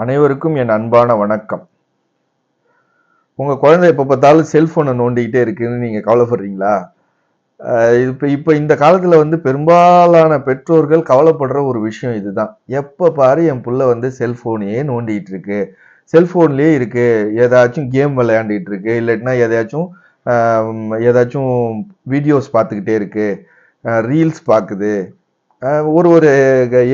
அனைவருக்கும் என் அன்பான வணக்கம். உங்கள் குழந்தை எப்போ பார்த்தாலும் செல்ஃபோனை நோண்டிக்கிட்டே இருக்குன்னு நீங்கள் கவலைப்படுறீங்களா? இப்போ இப்போ இந்த காலத்தில் வந்து பெரும்பாலான பெற்றோர்கள் கவலைப்படுற ஒரு விஷயம் இதுதான். எப்போ பாரு என் புள்ள வந்து செல்ஃபோனையே நோண்டிகிட்டு இருக்கு. செல்ஃபோன்லேயே இருக்கு. ஏதாச்சும் கேம் விளையாண்டுட்டு இருக்கு. இல்லாட்டினா எதையாச்சும் ஏதாச்சும் வீடியோஸ் பார்த்துக்கிட்டே இருக்கு. ரீல்ஸ் பார்க்குது. ஒரு ஒரு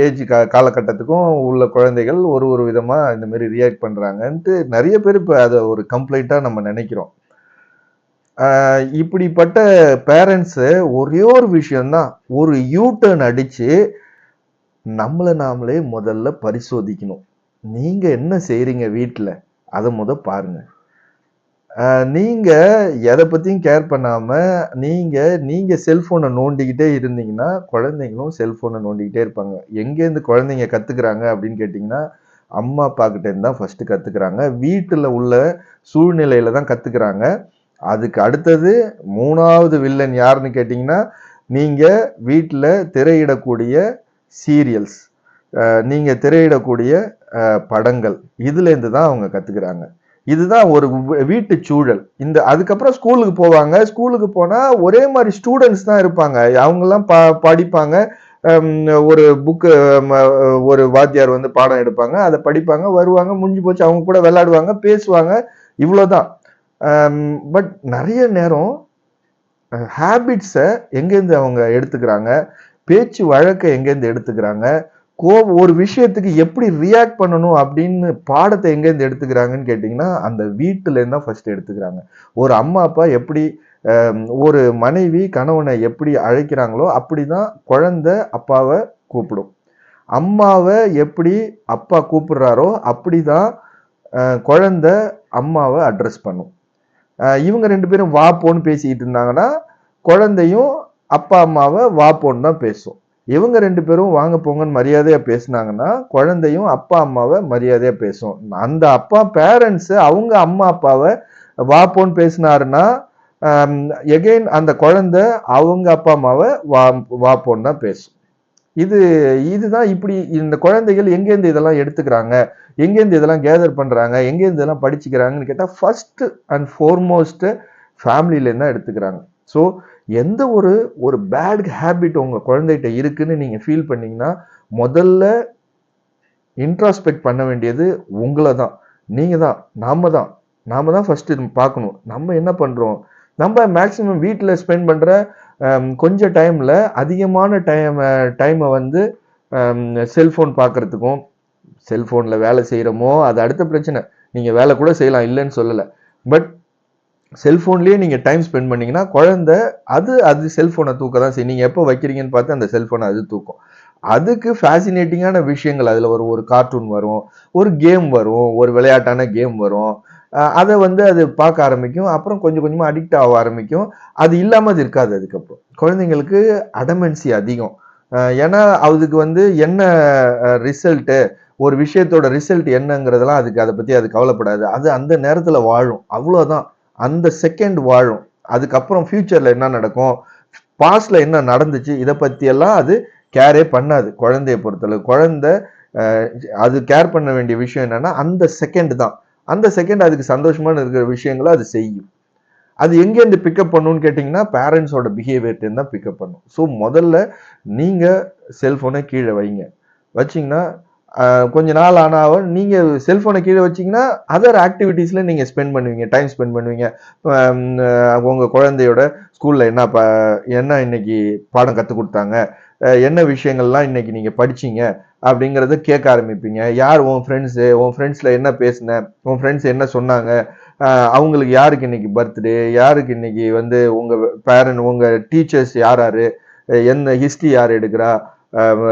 ஏஜ் கா காலகட்டத்துக்கும் உள்ள குழந்தைகள் ஒரு ஒரு விதமாக இந்த மாதிரி ரியாக்ட் பண்ணுறாங்கன்ட்டு நிறைய பேர் இப்போ அதை ஒரு கம்ப்ளைண்ட்டாக நம்ம நினைக்கிறோம். இப்படிப்பட்ட பேரண்ட்ஸு ஒரே ஒரு விஷயந்தான் ஒரு யூ அடித்து நம்மளை நாமளே முதல்ல பரிசோதிக்கணும். நீங்கள் என்ன செய்கிறீங்க வீட்டில் அதை முத பாருங்கள் நீங்கள் எதை பற்றியும் கேர் பண்ணாமல் நீங்கள் நீங்கள் செல்ஃபோனை நோண்டிக்கிட்டே இருந்தீங்கன்னா குழந்தைங்களும் செல்ஃபோனை நோண்டிக்கிட்டே இருப்பாங்க. எங்கேருந்து குழந்தைங்க கற்றுக்குறாங்க அப்படின்னு கேட்டிங்கன்னா அம்மா அப்பா கிட்டேருந்து தான் ஃபஸ்ட்டு கற்றுக்குறாங்க வீட்டில் உள்ள சூழ்நிலையில் தான் கற்றுக்குறாங்க அதுக்கு அடுத்தது மூணாவது வில்லன் யாருன்னு கேட்டிங்கன்னா நீங்கள் வீட்டில் திரையிடக்கூடிய சீரியல்ஸ் நீங்கள் திரையிடக்கூடிய படங்கள் இதுலேருந்து தான் அவங்க கற்றுக்குறாங்க இதுதான் ஒரு வீட்டு சூழல். இந்த அதுக்கப்புறம் ஸ்கூலுக்கு போவாங்க. ஸ்கூலுக்கு போனால் ஒரே மாதிரி ஸ்டூடெண்ட்ஸ் தான் இருப்பாங்க. அவங்கெல்லாம் பா படிப்பாங்க. ஒரு புக்கு ஒரு வாத்தியார் வந்து பாடம் எடுப்பாங்க. அதை படிப்பாங்க. வருவாங்க. முடிஞ்சு போச்சு. அவங்க கூட விளையாடுவாங்க பேசுவாங்க. இவ்வளோதான். பட் நிறைய நேரம் ஹேபிட்ஸை எங்கேருந்து அவங்க எடுத்துக்கிறாங்க? பேச்சு வழக்கை எங்கேருந்து எடுத்துக்கிறாங்க? கோ ஒரு விஷயத்துக்கு எப்படி ரியாக்ட் பண்ணணும் அப்படின்னு பாடத்தை எங்கேருந்து எடுத்துக்கிறாங்கன்னு கேட்டிங்கன்னா அந்த வீட்டிலேருந்து தான் ஃபஸ்ட்டு எடுத்துக்கிறாங்க. ஒரு அம்மா அப்பா எப்படி ஒரு மனைவி கணவனை எப்படி அழைக்கிறாங்களோ அப்படி தான் குழந்த அப்பாவை கூப்பிடும். அம்மாவை எப்படி அப்பா கூப்பிடுறாரோ அப்படி தான் குழந்த அம்மாவை அட்ரஸ் பண்ணும். இவங்க ரெண்டு பேரும் வா போன்னு பேசிக்கிட்டு இருந்தாங்கன்னா குழந்தையும் அப்பா அம்மாவை வா போன்னு தான் பேசும். இவங்க ரெண்டு பேரும் வாங்க போங்கன்னு மரியாதையாக பேசுனாங்கன்னா குழந்தையும் அப்பா அம்மாவை மரியாதையாக பேசும். அந்த அப்பா பேரண்ட்ஸு அவங்க அம்மா அப்பாவை வா போன்னு பேசினாருன்னா எகெயின் அந்த குழந்தை அவங்க அப்பா அம்மாவை வா வா போன்னு தான் பேசும். இது இதுதான் இப்படி இந்த குழந்தைகள் எங்கேருந்து இதெல்லாம் எடுத்துக்கிறாங்க? எங்கேருந்து இதெல்லாம் கேதர் பண்ணுறாங்க எங்கேருந்து இதெல்லாம் படிச்சுக்கிறாங்கன்னு கேட்டால் ஃபஸ்ட்டு அண்ட் ஃபோர்மோஸ்ட்டு ஃபேமிலியிலேருந்து தான் எடுத்துக்கிறாங்க. ஸோ எந்த ஒரு ஒரு பேட் ஹேபிட் உங்கள் குழந்தைகிட்ட இருக்குன்னு நீங்கள் ஃபீல் பண்ணீங்கன்னா முதல்ல இன்ட்ராஸ்பெக்ட் பண்ண வேண்டியது உங்களை தான் நீங்கள் தான் நாம தான் நாம தான் ஃபஸ்ட்டு பார்க்கணும். நம்ம என்ன பண்ணுறோம் நம்ம மேக்ஸிமம் வீட்டில் ஸ்பெண்ட் பண்ணுற கொஞ்சம் டைமில் அதிகமான டைம் டைமை வந்து செல்ஃபோன் பார்க்குறதுக்கும் செல்ஃபோனில் வேலை செய்கிறோமோ அது அடுத்த பிரச்சனை. நீங்கள் வேலை கூட செய்யலாம் இல்லைன்னு சொல்லலை. பட் செல்ஃபோன்லேயே நீங்கள் டைம் ஸ்பெண்ட் பண்ணிங்கன்னா குழந்தை அது அது செல்ஃபோனை தூக்க தான் செய்யும். நீங்கள் எப்போ வைக்கிறீங்கன்னு பார்த்து அந்த செல்ஃபோனை அது தூக்கும். அதுக்கு ஃபேசினேட்டிங்கான விஷயங்கள். அதில் ஒரு ஒரு கார்ட்டூன் வரும் ஒரு கேம் வரும் ஒரு விளையாட்டான கேம் வரும். அதை வந்து அது பார்க்க ஆரம்பிக்கும். அப்புறம் கொஞ்சம் கொஞ்சமாக அடிக்ட் ஆக ஆரம்பிக்கும். அது இல்லாமல் அது இருக்காது அதுக்கப்புறம். குழந்தைங்களுக்கு அடமென்சி அதிகம். ஏன்னா அதுக்கு வந்து என்ன ரிசல்ட்டு ஒரு விஷயத்தோட ரிசல்ட் என்னங்கிறதெல்லாம் அதுக்கு அதை பற்றி அது கவலைப்படாது. அது அந்த நேரத்தில் வாழும். அவ்வளோதான் அந்த செகண்ட் வாழும். அதுக்கப்புறம் ஃப்யூச்சரில் என்ன நடக்கும்? பாஸ்டில் என்ன நடந்துச்சு? இதை பற்றியெல்லாம் அது கேரே பண்ணாது குழந்தைய பொறுத்தளவு. குழந்தை அது கேர் பண்ண வேண்டிய விஷயம் என்னன்னா அந்த செகண்ட் தான். அந்த செகண்ட் அதுக்கு சந்தோஷமான இருக்கிற விஷயங்களை அது செய்யும். அது எங்கேருந்து பிக்கப் பண்ணுன்னு கேட்டிங்கன்னா பேரண்ட்ஸோட பிஹேவியர்ட்டேருந்து தான் பிக்கப் பண்ணும். ஸோ முதல்ல நீங்கள் செல்ஃபோனை கீழே வைங்க. வச்சிங்கன்னா கொஞ்ச நாள் ஆனால் நீங்கள் செல்ஃபோனை கீழே வச்சிங்கன்னா அதர் ஆக்டிவிட்டீஸில் நீங்கள் ஸ்பெண்ட் பண்ணுவீங்க டைம் ஸ்பெண்ட் பண்ணுவீங்க. உங்கள் குழந்தையோட ஸ்கூலில் என்ன ப என்ன இன்னைக்கு பாடம் கற்றுக் கொடுத்தாங்க என்ன விஷயங்கள்லாம் இன்னைக்கு நீங்கள் படிச்சீங்க அப்படிங்கிறத கேட்க ஆரம்பிப்பீங்க. யார் உன் ஃப்ரெண்ட்ஸு உன் ஃப்ரெண்ட்ஸில் என்ன பேசுன உன் ஃப்ரெண்ட்ஸ் என்ன சொன்னாங்க அவங்களுக்கு யாருக்கு இன்னைக்கு பர்த்டே யாருக்கு இன்னைக்கு வந்து உங்கள் பேரண்ட் உங்கள் டீச்சர்ஸ் யார் யார் என்ன ஹிஸ்ட்ரி யார் எடுக்கிறா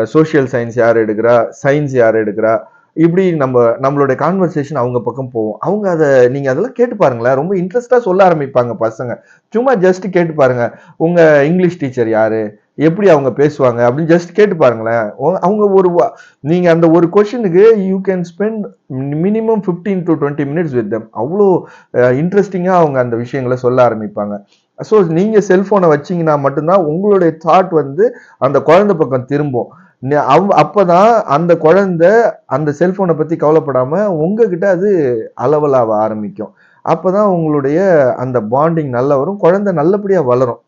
சோஷியல் சயின்ஸ் யார் எடுக்கிறா? சயின்ஸ் யார் எடுக்கிறா? இப்படி நம்ம நம்மளுடைய கான்வர்சேஷன் அவங்க பக்கம் போவோம் அவங்க அதை நீங்கள் அதெல்லாம் கேட்டு பாருங்களேன். ரொம்ப இன்ட்ரெஸ்டாக சொல்ல ஆரம்பிப்பாங்க பசங்க. சும்மா ஜஸ்ட் கேட்டு பாருங்க. உங்கள் இங்கிலீஷ் டீச்சர் யார்? எப்படி அவங்க பேசுவாங்க அப்படின்னு ஜஸ்ட் கேட்டு பாருங்களேன். அவங்க ஒரு நீங்கள் நீங்க அந்த ஒரு கொஷனுக்கு you can spend minimum 15 to twenty minutes with them அவ்வளோ இன்ட்ரெஸ்டிங்காக அவங்க அந்த விஷயங்களை சொல்ல ஆரம்பிப்பாங்க. ஸோ நீங்கள் செல்ஃபோனை வச்சீங்கன்னா மட்டும்தான் உங்களுடைய தாட் வந்து அந்த குழந்தை பக்கம் திரும்பும். நி- அவ் அப்பதான் அந்த குழந்தை அந்த செல்ஃபோனை பற்றி கவலைப்படாமல் உங்ககிட்ட அது அளவலாக ஆரம்பிக்கும். அப்போ தான் உங்களுடைய அந்த பாண்டிங் நல்லா வரும். குழந்தை நல்லபடியாக வளரும்.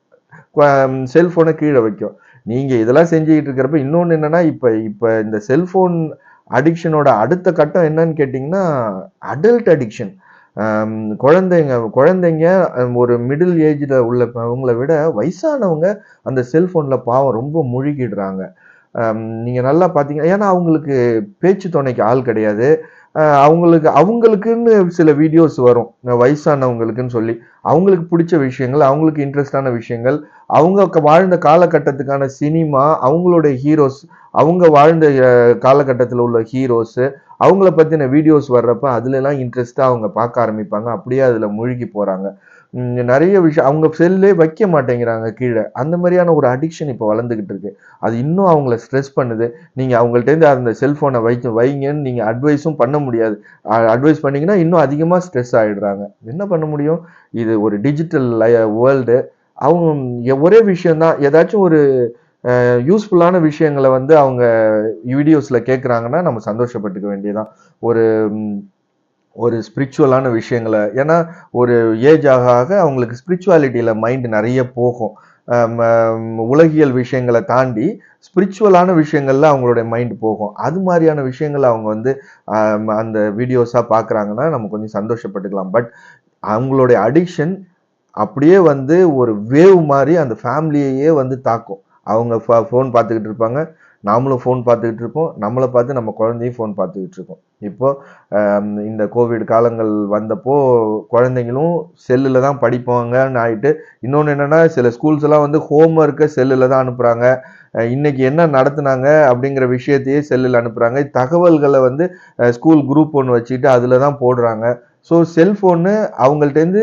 செல்ஃபோனை கீழே வைக்கும். நீங்கள் இதெல்லாம் செஞ்சுக்கிட்டு இருக்கிறப்ப இன்னொன்று என்னென்னா இப்போ இப்போ இந்த செல்ஃபோன் அடிக்ஷனோட அடுத்த கட்டம் என்னன்னு கேட்டிங்கன்னா அடல்ட் அடிக்ஷன் குழந்தைங்க குழந்தைங்க ஒரு மிடில் ஏஜில் உள்ள அவங்கள விட வயசானவங்க அந்த செல்ஃபோனில் பாவம் ரொம்ப முழுகிடுறாங்க. நீங்கள் நல்லா பார்த்தீங்கன்னா ஏன்னா அவங்களுக்கு பேச்சு துணைக்கு ஆள் கிடையாது. அவங்களுக்கு அவங்களுக்குன்னு சில வீடியோஸ் வரும். வயசானவங்களுக்குன்னு சொல்லி அவங்களுக்கு பிடிச்ச விஷயங்கள் அவங்களுக்கு இன்ட்ரெஸ்டான விஷயங்கள் அவங்க வாழ்ந்த காலகட்டத்துக்கான சினிமா அவங்களுடைய ஹீரோஸ் அவங்க வாழ்ந்த காலகட்டத்தில் உள்ள ஹீரோஸு அவங்கள பற்றின வீடியோஸ் வர்றப்ப அதுலலாம் இன்ட்ரெஸ்ட்டாக அவங்க பார்க்க ஆரம்பிப்பாங்க. அப்படியே அதில் மூழ்கி போகிறாங்க நிறைய விஷயம் அவங்க செல்லே வைக்க மாட்டேங்கிறாங்க கீழே. அந்த மாதிரியான ஒரு அடிக்ஷன் இப்போ வளர்ந்துக்கிட்டு இருக்கு. அது இன்னும் அவங்கள ஸ்ட்ரெஸ் பண்ணுது. நீங்கள் அவங்கள்ட்டேருந்து அந்த செல்ஃபோனை வைக்க வைங்கன்னு நீங்கள் அட்வைஸும் பண்ண முடியாது. அட்வைஸ் பண்ணிங்கன்னா இன்னும் அதிகமாக ஸ்ட்ரெஸ் ஆகிடுறாங்க என்ன பண்ண முடியும்? இது ஒரு டிஜிட்டல் வேர்ல்டு அவங்க ஒரே விஷயந்தான் ஏதாச்சும் ஒரு யூஸ்ஃபுல்லான விஷயங்களை வந்து அவங்க வீடியோஸில் கேட்குறாங்கன்னா நம்ம சந்தோஷப்பட்டுக்க வேண்டியதான் ஒரு ஒரு ஸ்பிரிச்சுவலான விஷயங்களை. ஏன்னா ஒரு ஏஜ் ஆக ஆக அவங்களுக்கு ஸ்பிரிச்சுவாலிட்டியில் மைண்ட் நிறைய போகும். உலகியல் விஷயங்களை தாண்டி ஸ்பிரிச்சுவலான விஷயங்கள்ல அவங்களுடைய மைண்ட் போகும். அது மாதிரியான விஷயங்களை அவங்க வந்து அந்த வீடியோஸாக பார்க்குறாங்கன்னா நம்ம கொஞ்சம் சந்தோஷப்பட்டுக்கலாம். பட் அவங்களுடைய அடிக்ஷன் அப்படியே வந்து ஒரு வேவ் மாதிரி அந்த ஃபேமிலியையே வந்து தாக்கும். அவங்க ஃபோன் பார்த்துக்கிட்டு இருப்பாங்க. நாமளும் ஃபோன் பார்த்துக்கிட்டு இருப்போம் நம்மளை பார்த்து நம்ம குழந்தையும் ஃபோன் பார்த்துக்கிட்டு இருக்கோம் இப்போது இந்த கோவிட் காலங்கள் வந்தப்போ குழந்தைங்களும் செல்லில் தான் படிப்பாங்கன்னு ஆகிட்டு இன்னொன்று என்னன்னா சில ஸ்கூல்ஸ் எல்லாம் வந்து ஹோம் ஒர்க்கை செல்லில் தான் அனுப்புகிறாங்க இன்னைக்கு என்ன நடத்துனாங்க அப்படிங்கிற விஷயத்தையே செல்லில் அனுப்புகிறாங்க தகவல்களை வந்து ஸ்கூல் குரூப் ஒன்று வச்சுக்கிட்டு அதில் தான் போடுறாங்க. ஸோ செல்ஃபோன்னு அவங்கள்ட்டேருந்து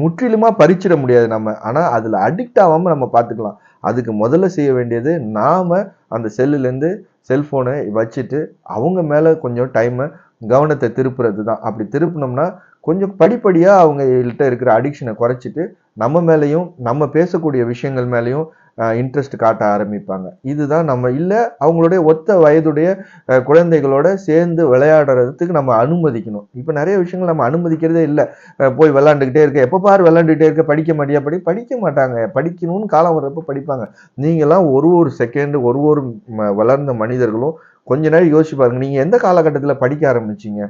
முற்றிலுமாக பறிச்சிட முடியாது நம்ம. ஆனால் அதில் அடிக்ட் ஆகாமல் நம்ம பார்த்துக்கலாம். அதுக்கு முதல்ல செய்ய வேண்டியது நாம் அந்த செல்லுலேருந்து செல்ஃபோனை வச்சுட்டு அவங்க மேலே கொஞ்சம் டைமை கவனத்தை திருப்புறது தான் அப்படி திருப்பினோம்னா கொஞ்சம் படிப்படியாக அவங்கள்ட்ட இருக்கிற அடிக்ஷனை குறைச்சிட்டு நம்ம மேலேயும் நம்ம பேசக்கூடிய விஷயங்கள் மேலேயும் இன்ட்ரெஸ்ட் காட்ட ஆரம்பிப்பாங்க. இதுதான் நம்ம இல்லை அவங்களுடைய ஒத்த வயதுடைய குழந்தைகளோட சேர்ந்து விளையாடுறதுக்கு நம்ம அனுமதிக்கணும். இப்போ நிறைய விஷயங்கள் நம்ம அனுமதிக்கிறதே இல்லை. போய் விளாண்டுக்கிட்டே இருக்க எப்போ பாரு விளாண்டுக்கிட்டே இருக்க படிக்க மாட்டியா? படி படிக்க மாட்டாங்க. படிக்கணும்னு காலம் வர்றப்ப படிப்பாங்க. நீங்களாம் ஒரு ஒரு செகண்டு ஒரு ஒரு ம- வளர்ந்த மனிதர்களும் கொஞ்ச நேரம் யோசிச்சு பாருங்க. நீங்கள் எந்த காலகட்டத்தில் படிக்க ஆரம்பிச்சீங்க?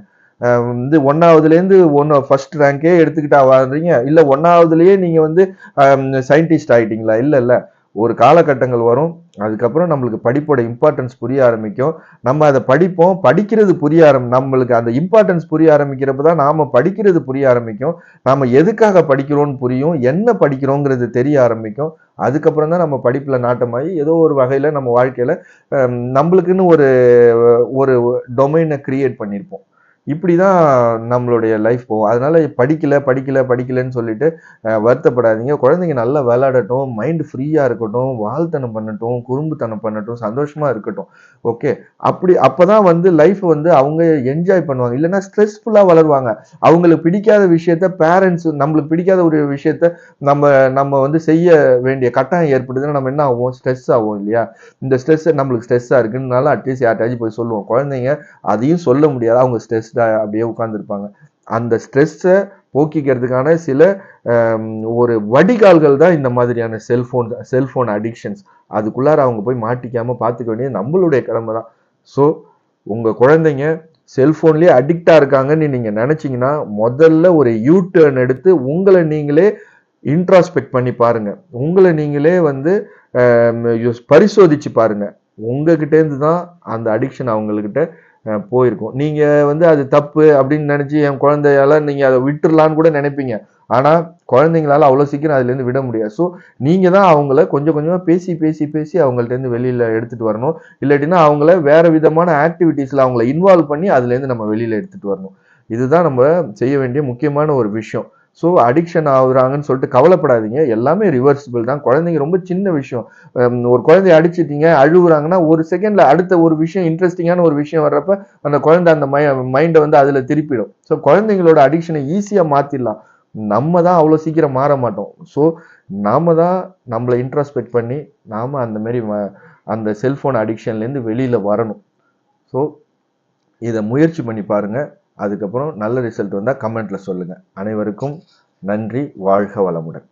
வந்து ஒன்றாவதுலேருந்து ஒன்று ஃபர்ஸ்ட் ரேங்கே எடுத்துக்கிட்டா வர்றீங்க இல்லை ஒன்றாவதுலேயே நீங்கள் வந்து சயின்டிஸ்ட் ஆகிட்டீங்களா இல்லை இல்லை. ஒரு காலகட்டங்கள் வரும் அதுக்கப்புறம் நம்மளுக்கு படிப்போட இம்பார்ட்டன்ஸ் புரிய ஆரம்பிக்கும். நம்ம அதை படிப்போம் படிக்கிறது புரிய ஆரம் நம்மளுக்கு அந்த இம்பார்ட்டன்ஸ் புரிய ஆரம்பிக்கிறப்ப தான் நாம் படிக்கிறது புரிய ஆரம்பிக்கும். நாம் எதுக்காக படிக்கிறோம்னு புரியும் என்ன படிக்கிறோங்கிறது தெரிய ஆரம்பிக்கும். அதுக்கப்புறம் தான் நம்ம படிப்பில் நாட்டமாகி ஏதோ ஒரு வகையில் நம்ம வாழ்க்கையில் நம்மளுக்குன்னு ஒரு ஒரு டொமைனை க்ரியேட் பண்ணியிருப்போம். இப்படி தான் நம்மளுடைய லைஃப் போகும். அதனால் படிக்கல படிக்கல படிக்கலன்னு சொல்லிட்டு வருத்தப்படாதீங்க. குழந்தைங்க நல்லா விளையாடட்டும் மைண்டு ஃப்ரீயாக இருக்கட்டும் வாழ்த்தனம் பண்ணட்டும் குறும்புத்தனம் பண்ணட்டும் சந்தோஷமாக இருக்கட்டும். ஓகே அப்படி அப்பதான் வந்து லைஃப் வந்து அவங்க என்ஜாய் பண்ணுவாங்க. இல்லைன்னா ஸ்ட்ரெஸ்ஃபுல்லாக வளருவாங்க. அவங்களுக்கு பிடிக்காத விஷயத்த பேரண்ட்ஸ் நம்மளுக்கு பிடிக்காத ஒரு விஷயத்த நம்ம நம்ம வந்து செய்ய வேண்டிய கட்டாயம் ஏற்படுதுன்னா நம்ம என்ன ஆகும் ஸ்ட்ரெஸ் ஆகும் இல்லையா? இந்த ஸ்ட்ரெஸ் நம்மளுக்கு ஸ்ட்ரெஸ்ஸாக இருக்குன்னால அட்லீஸ்ட் யார்ட்டாச்சும் போய் சொல்லுவோம். குழந்தைங்க அதையும் சொல்ல முடியாது. அவங்க ஸ்ட்ரெஸ்டாக அப்படியே உட்காந்துருப்பாங்க அந்த ஸ்ட்ரெஸ்ஸை போக்கிக்கிறதுக்கான சில ஒரு வடிகால்கள் தான் இந்த மாதிரியான செல்ஃபோன் செல்ஃபோன் அடிக்ஷன்ஸ் அதுக்குள்ளார அவங்க போய் மாட்டிக்காமல் பார்த்துக்க வேண்டியது நம்மளுடைய கடமை தான். ஸோ உங்கள் குழந்தைங்க செல்ஃபோன்லேயே அடிக்டாக இருக்காங்கன்னு நீங்கள் நினச்சிங்கன்னா முதல்ல ஒரு யூ டேர்ன் எடுத்து உங்களை நீங்களே இன்ட்ராஸ்பெக்ட் பண்ணி பாருங்கள் உங்களை நீங்களே வந்து பரிசோதித்து பாருங்கள் பரிசோதிச்சு தான் அந்த அடிக்ஷன் அவங்கக்கிட்ட போயிருக்கும். நீங்கள் வந்து அது தப்பு அப்படின்னு நினச்சி என் குழந்தையால நீங்கள் அதை விட்டுடலான்னு கூட நினைப்பீங்க. ஆனால் குழந்தைங்களால அவ்வளோ சீக்கிரம் அதுலேருந்து விட முடியாது. ஸோ நீங்கள் தான் அவங்கள கொஞ்சம் கொஞ்சமாக பேசி பேசி பேசி அவங்கள்ட்ட இருந்து எடுத்துகிட்டு வரணும். இல்லாட்டினா அவங்கள வேற விதமான ஆக்டிவிட்டீஸில் அவங்கள இன்வால்வ் பண்ணி அதுலேருந்து நம்ம வெளியில் எடுத்துகிட்டு வரணும். இதுதான் நம்ம செய்ய வேண்டிய முக்கியமான ஒரு விஷயம். ஸோ அடிக்ஷன் ஆகுறாங்கன்னு சொல்லிட்டு கவலைப்படாதீங்க. எல்லாமே ரிவர்சிபிள் தான். குழந்தைங்க ரொம்ப சின்ன விஷயம். ஒரு குழந்தைய அடிச்சிட்டீங்க அழுகுறாங்கன்னா ஒரு செகண்ட்ல அடுத்த ஒரு விஷயம் இன்ட்ரெஸ்டிங்கான ஒரு விஷயம் வர்றப்ப அந்த குழந்தை அந்த மை மைண்டை வந்து அதில் திருப்பிடும். ஸோ குழந்தைங்களோட அடிக்ஷனை ஈஸியாக மாற்றிடலாம் நம்ம தான் அவ்வளோ சீக்கிரம் மாற மாட்டோம். ஸோ நாம தான் நம்மளை இன்ட்ராஸ்பெக்ட் பண்ணி நாம அந்தமாரி அந்த செல்ஃபோன் அடிக்ஷன்லேருந்து வெளியில் வரணும். ஸோ இதை முயற்சி பண்ணி பாருங்கள் அதுக்கப்புறம் நல்ல ரிசல்ட் வந்தால் கமெண்ட்டில் சொல்லுங்கள் அனைவருக்கும் நன்றி வாழ்க வளமுடன்.